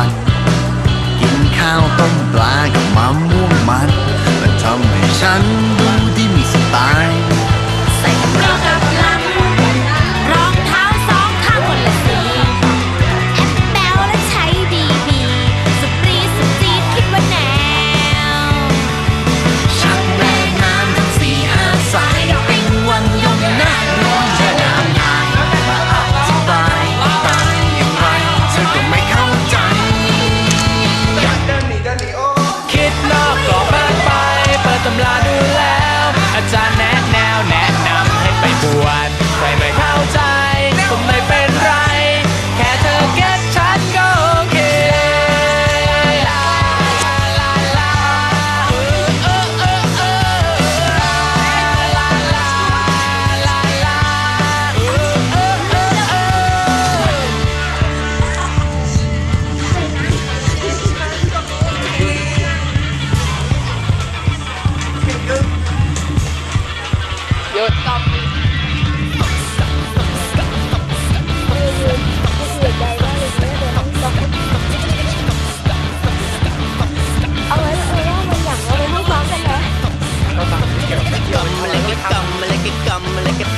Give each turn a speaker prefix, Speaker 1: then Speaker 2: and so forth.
Speaker 1: ัน กินข้าวต้มปลากับมะม่วงมันมันทำให้ฉันดูที่มีสไตล์
Speaker 2: ยอะตับ
Speaker 3: เอาไว้เอาไว้ว่ามันหลังเอาไว้ให้ซ้อมันนะ ก็ว่เกี่ไม่เกี่ยว
Speaker 4: Malaki